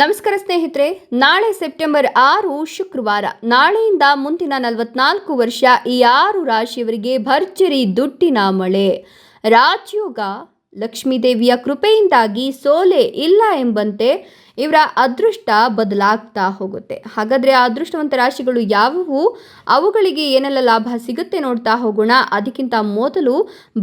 ನಮಸ್ಕಾರ ಸ್ನೇಹಿತರೆ, ನಾಳೆ ಸೆಪ್ಟೆಂಬರ್ ಆರು, ಶುಕ್ರವಾರ, ನಾಳೆಯಿಂದ ಮುಂದಿನ ನಲವತ್ನಾಲ್ಕು ವರ್ಷ ಈ ಆರು ರಾಶಿಯವರಿಗೆ ಭರ್ಜರಿ ದುಡ್ಡಿನ ಮಳೆ. ರಾಜಯೋಗ ಲಕ್ಷ್ಮೀದೇವಿಯ ಕೃಪೆಯಿಂದಾಗಿ ಸೋಲೆ ಇಲ್ಲ ಎಂಬಂತೆ ಇವರ ಅದೃಷ್ಟ ಬದಲಾಗ್ತಾ ಹೋಗುತ್ತೆ. ಹಾಗಾದರೆ ಆ ಅದೃಷ್ಟವಂತ ರಾಶಿಗಳು ಯಾವುವು? ಅವುಗಳಿಗೆ ಏನೆಲ್ಲ ಲಾಭ ಸಿಗುತ್ತೆ ನೋಡ್ತಾ ಹೋಗೋಣ. ಅದಕ್ಕಿಂತ ಮೊದಲು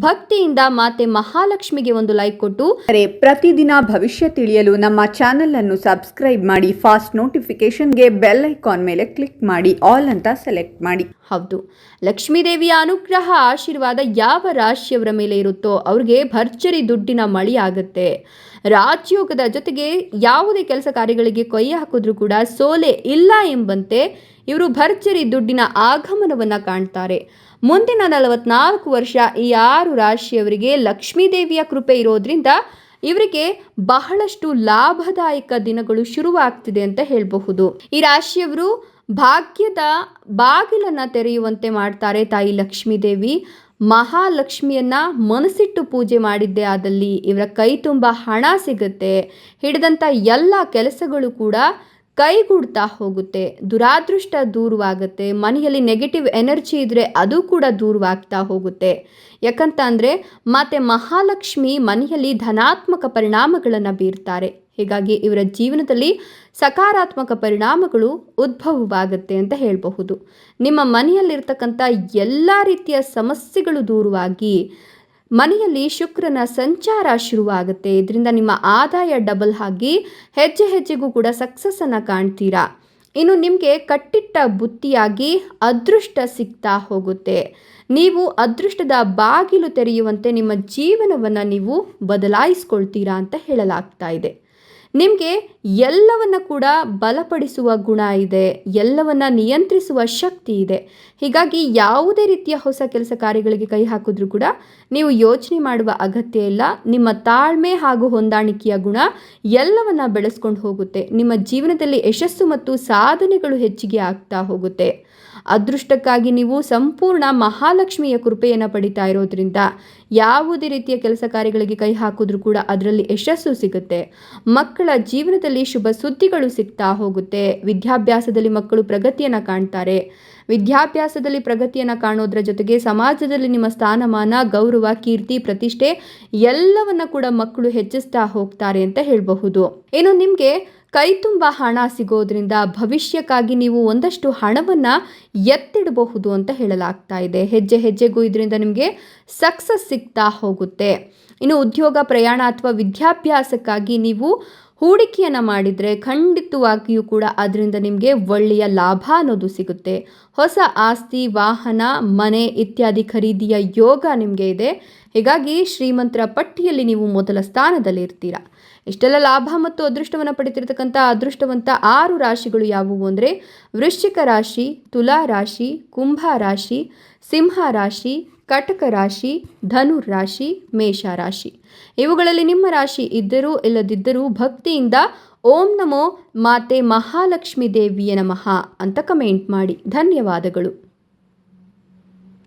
ಭಕ್ತಿಯಿಂದ ಮಾತೆ ಮಹಾಲಕ್ಷ್ಮಿಗೆ ಒಂದು ಲೈಕ್ ಕೊಟ್ಟು. ಅರೆ ಪ್ರತಿದಿನ ಭವಿಷ್ಯ ತಿಳಿಯಲು ನಮ್ಮ ಚಾನೆಲ್ ಅನ್ನು ಸಬ್ಸ್ಕ್ರೈಬ್ ಮಾಡಿ ಫಾಸ್ಟ್ ನೋಟಿಫಿಕೇಶನ್ಗೆ ಬೆಲ್ ಐಕಾನ್ ಮೇಲೆ ಕ್ಲಿಕ್ ಮಾಡಿ ಆಲ್ ಅಂತ ಸೆಲೆಕ್ಟ್ ಮಾಡಿ. ಹೌದು. ಲಕ್ಷ್ಮೀದೇವಿಯ ಅನುಗ್ರಹ ಆಶೀರ್ವಾದ ಯಾವ ರಾಶಿಯವರ ಮೇಲೆ ಇರುತ್ತೋ ಅವ್ರಿಗೆ ಭರ್ಜರಿ ದುಡ್ಡಿನ ಮಳೆಯಾಗುತ್ತೆ ರಾಜಯೋಗದ ಜೊತೆಗೆ ಯಾವುದೇ ಕೆಲಸ ಕಾರ್ಯಗಳಿಗೆ ಕೊಯ್ಯ ಹಾಕಿದ್ರೂ ಕೂಡ ಸೋಲೆ ಇಲ್ಲ ಎಂಬಂತೆ ಇವರು ಭರ್ಜರಿ ದುಡ್ಡಿನ ಆಗಮನವನ್ನು ಕಾಣ್ತಾರೆ. ಮುಂದಿನ ನಲವತ್ನಾಲ್ಕು ವರ್ಷ ಈ ಆರು ರಾಶಿಯವರಿಗೆ ಲಕ್ಷ್ಮೀದೇವಿಯ ಕೃಪೆ ಇರೋದ್ರಿಂದ ಇವರಿಗೆ ಬಹಳಷ್ಟು ಲಾಭದಾಯಕ ದಿನಗಳು ಶುರುವಾಗ್ತಿದೆ ಅಂತ ಹೇಳಬಹುದು. ಈ ರಾಶಿಯವರು ಭಾಗ್ಯದ ಬಾಗಿಲನ್ನ ತೆರೆಯುವಂತೆ ಮಾಡ್ತಾರೆ ತಾಯಿ ಲಕ್ಷ್ಮೀದೇವಿ. ಮಹಾಲಕ್ಷ್ಮಿಯನ್ನ ಮನಸ್ಸಿಟ್ಟು ಪೂಜೆ ಮಾಡಿದ್ದೆ ಆದಲ್ಲಿ ಇವರ ಕೈ ತುಂಬ ಹಣ ಸಿಗುತ್ತೆ. ಹಿಡಿದಂಥ ಎಲ್ಲ ಕೆಲಸಗಳು ಕೂಡ ಕೈಗೂಡ್ತಾ ಹೋಗುತ್ತೆ. ದುರಾದೃಷ್ಟ ದೂರವಾಗುತ್ತೆ. ಮನೆಯಲ್ಲಿ ನೆಗೆಟಿವ್ ಎನರ್ಜಿ ಇದ್ದರೆ ಅದು ಕೂಡ ದೂರವಾಗ್ತಾ ಹೋಗುತ್ತೆ. ಯಾಕಂತ ಅಂದರೆ ಮತ್ತೆ ಮಹಾಲಕ್ಷ್ಮಿ ಮನೆಯಲ್ಲಿ ಧನಾತ್ಮಕ ಪರಿಣಾಮಗಳನ್ನು ಬೀರ್ತಾರೆ. ಹೀಗಾಗಿ ಇವರ ಜೀವನದಲ್ಲಿ ಸಕಾರಾತ್ಮಕ ಪರಿಣಾಮಗಳು ಉದ್ಭವವಾಗುತ್ತೆ ಅಂತ ಹೇಳಬಹುದು. ನಿಮ್ಮ ಮನೆಯಲ್ಲಿರ್ತಕ್ಕಂಥ ಎಲ್ಲ ರೀತಿಯ ಸಮಸ್ಯೆಗಳು ದೂರವಾಗಿ ಮನೆಯಲ್ಲಿ ಶುಕ್ರನ ಸಂಚಾರ ಶುರುವಾಗುತ್ತೆ. ಇದರಿಂದ ನಿಮ್ಮ ಆದಾಯ ಡಬಲ್ ಆಗಿ ಹೆಜ್ಜೆ ಹೆಜ್ಜೆಗೂ ಕೂಡ ಸಕ್ಸಸ್ಸನ್ನು ಕಾಣ್ತೀರಾ. ಇನ್ನು ನಿಮಗೆ ಕಟ್ಟಿಟ್ಟ ಬುತ್ತಿಯಾಗಿ ಅದೃಷ್ಟ ಸಿಗ್ತಾ ಹೋಗುತ್ತೆ. ನೀವು ಅದೃಷ್ಟದ ಬಾಗಿಲು ತೆರೆಯುವಂತೆ ನಿಮ್ಮ ಜೀವನವನ್ನು ನೀವು ಬದಲಾಯಿಸ್ಕೊಳ್ತೀರಾ ಅಂತ ಹೇಳಲಾಗ್ತಾ ಇದೆ. ನಿಮಗೆ ಎಲ್ಲವನ್ನ ಕೂಡ ಬಲಪಡಿಸುವ ಗುಣ ಇದೆ, ಎಲ್ಲವನ್ನ ನಿಯಂತ್ರಿಸುವ ಶಕ್ತಿ ಇದೆ. ಹೀಗಾಗಿ ಯಾವುದೇ ರೀತಿಯ ಹೊಸ ಕೆಲಸ ಕಾರ್ಯಗಳಿಗೆ ಕೈ ಹಾಕಿದ್ರೂ ಕೂಡ ನೀವು ಯೋಚನೆ ಮಾಡುವ ಅಗತ್ಯ ಇಲ್ಲ. ನಿಮ್ಮ ತಾಳ್ಮೆ ಹಾಗೂ ಹೊಂದಾಣಿಕೆಯ ಗುಣ ಎಲ್ಲವನ್ನ ಬೆಳೆಸ್ಕೊಂಡು ಹೋಗುತ್ತೆ. ನಿಮ್ಮ ಜೀವನದಲ್ಲಿ ಯಶಸ್ಸು ಮತ್ತು ಸಾಧನೆಗಳು ಹೆಚ್ಚಿಗೆ ಆಗ್ತಾ ಹೋಗುತ್ತೆ. ಅದೃಷ್ಟಕ್ಕಾಗಿ ನೀವು ಸಂಪೂರ್ಣ ಮಹಾಲಕ್ಷ್ಮಿಯ ಕೃಪೆಯನ್ನು ಪಡಿತಾ ಇರೋದ್ರಿಂದ ಯಾವುದೇ ರೀತಿಯ ಕೆಲಸ ಕಾರ್ಯಗಳಿಗೆ ಕೈ ಹಾಕಿದ್ರೂ ಕೂಡ ಅದರಲ್ಲಿ ಯಶಸ್ಸು ಸಿಗುತ್ತೆ. ಮಕ್ಕಳ ಜೀವನದಲ್ಲಿ ಶುಭ ಸುದ್ದಿಗಳು ಸಿಗ್ತಾ ಹೋಗುತ್ತೆ. ವಿದ್ಯಾಭ್ಯಾಸದಲ್ಲಿ ಮಕ್ಕಳು ಪ್ರಗತಿಯನ್ನು ಕಾಣ್ತಾರೆ. ವಿದ್ಯಾಭ್ಯಾಸದಲ್ಲಿ ಪ್ರಗತಿಯನ್ನು ಕಾಣೋದ್ರ ಜೊತೆಗೆ ಸಮಾಜದಲ್ಲಿ ನಿಮ್ಮ ಸ್ಥಾನಮಾನ, ಗೌರವ, ಕೀರ್ತಿ, ಪ್ರತಿಷ್ಠೆ ಎಲ್ಲವನ್ನ ಕೂಡ ಮಕ್ಕಳು ಹೆಚ್ಚಿಸ್ತಾ ಹೋಗ್ತಾರೆ ಅಂತ ಹೇಳಬಹುದು. ಏನು ನಿಮಗೆ ಕೈ ತುಂಬ ಹಣ ಸಿಗೋದ್ರಿಂದ ಭವಿಷ್ಯಕ್ಕಾಗಿ ನೀವು ಒಂದಷ್ಟು ಹಣವನ್ನು ಎತ್ತಿಡಬಹುದು ಅಂತ ಹೇಳಲಾಗ್ತಾ ಇದೆ. ಹೆಜ್ಜೆ ಹೆಜ್ಜೆಗೂ ಇದರಿಂದ ನಿಮಗೆ ಸಕ್ಸಸ್ ಸಿಗ್ತಾ ಹೋಗುತ್ತೆ. ಇನ್ನು ಉದ್ಯೋಗ, ಪ್ರಯಾಣ ಅಥವಾ ವಿದ್ಯಾಭ್ಯಾಸಕ್ಕಾಗಿ ನೀವು ಹೂಡಿಕೆಯನ್ನು ಮಾಡಿದರೆ ಖಂಡಿತವಾಗಿಯೂ ಕೂಡ ಅದರಿಂದ ನಿಮಗೆ ಒಳ್ಳೆಯ ಲಾಭ ಅನ್ನೋದು ಸಿಗುತ್ತೆ. ಹೊಸ ಆಸ್ತಿ, ವಾಹನ, ಮನೆ ಇತ್ಯಾದಿ ಖರೀದಿಯ ಯೋಗ ನಿಮಗೆ ಇದೆ. ಹೀಗಾಗಿ ಶ್ರೀಮಂತರ ಪಟ್ಟಿಯಲ್ಲಿ ನೀವು ಮೊದಲ ಸ್ಥಾನದಲ್ಲಿ ಇರ್ತೀರಾ. ಇಷ್ಟೆಲ್ಲ ಲಾಭ ಮತ್ತು ಅದೃಷ್ಟವನ್ನು ಪಡಿತಿರ್ತಕ್ಕಂಥ ಅದೃಷ್ಟವಂತ ಆರು ರಾಶಿಗಳು ಯಾವುವು ಅಂದರೆ ವೃಶ್ಚಿಕ ರಾಶಿ, ತುಲಾ ರಾಶಿ, ಕುಂಭ ರಾಶಿ, ಸಿಂಹ ರಾಶಿ ಕಟಕ ರಾಶಿ ಧನು ರಾಶಿ, ಮೇಷ ರಾಶಿ. ಇವುಗಳಲ್ಲಿ ನಿಮ್ಮ ರಾಶಿ ಇದ್ದರೂ ಇಲ್ಲದಿದ್ದರೂ ಭಕ್ತಿಯಿಂದ ಓಂ ನಮೋ ಮಾತೆ ಮಹಾಲಕ್ಷ್ಮೀ ದೇವಿಯ ನಮಃ ಅಂತ ಕಮೆಂಟ್ ಮಾಡಿ. ಧನ್ಯವಾದಗಳು.